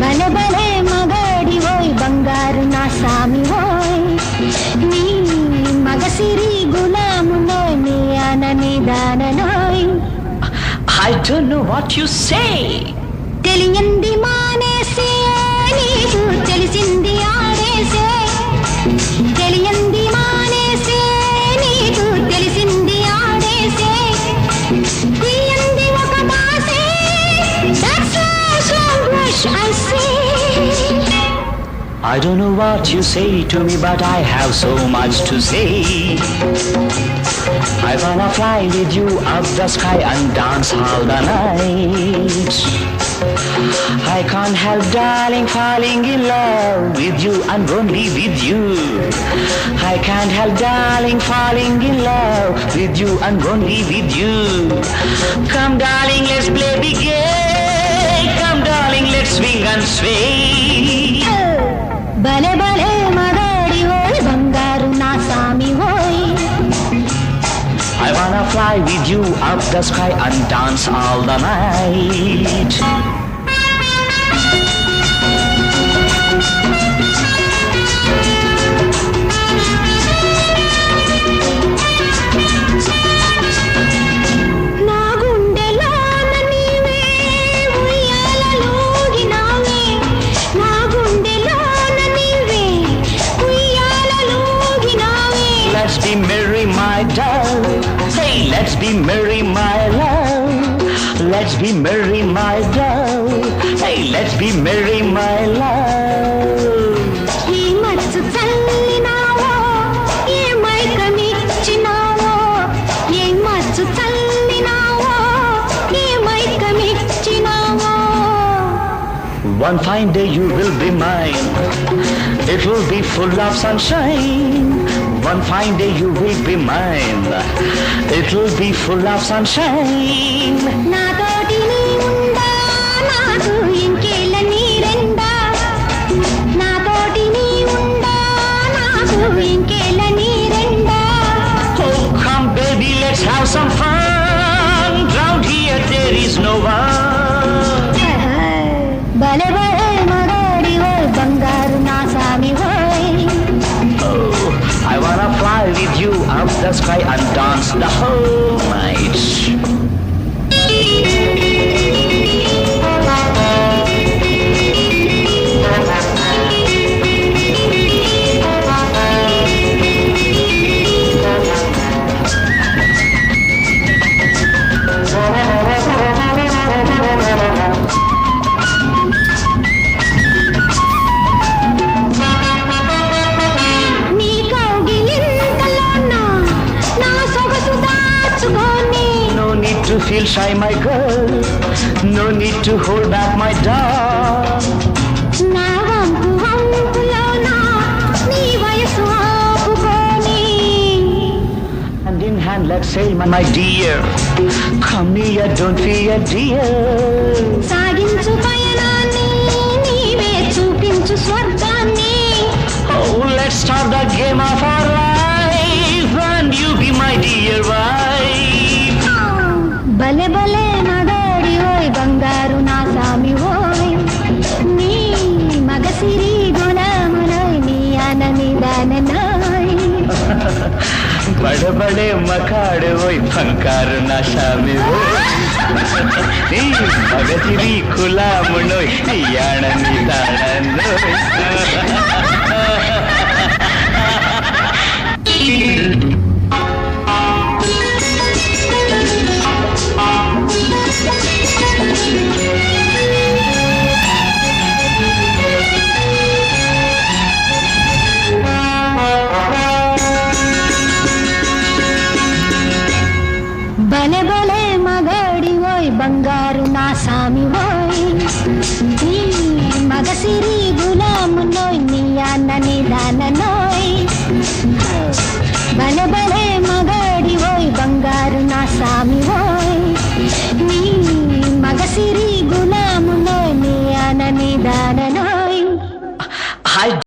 బలే బలే మగాడి ఓయ్ బంగారు నా సామి ఓయ్ నీ మగసిరి గులామునోయ్ నీ అనని దాననోయ్ I don't know what you say. తెలియంది మానేసే నీకు తెలిసింది wish I say I don't know what you say to me, but I have so much to say. I wanna fly with you up the sky and dance all the night. I can't help, darling, falling in love with you and only with you. I can't help, darling, falling in love with you and only with you. Come, darling, let's play big game. and sway. భలే భలే మగాడి ఓయ్ బంగారు నా సామి ఓయ్ I wanna fly with you up the sky and dance all the night. Be merry, my love. Let's be merry, my doll. Hey, let's be merry, my love. One fine day you will be mine. It will be full of sunshine. One fine day you will be mine. It will be full of sunshine. నాతోటి నీ ఉందా నాకు Oh, I wanna fly with you up the sky and dance the whole to feel shy, my girl. No need to hold back, my dog. నా Hand in hand, let's sail, my, my dear. Come near, don't fear, dear. పడబడే మకాడువోయ్ బంకారు నా నీ మగతిరి కులామునోయ్ అయ్యాడని తాడన్నోయ్ さみを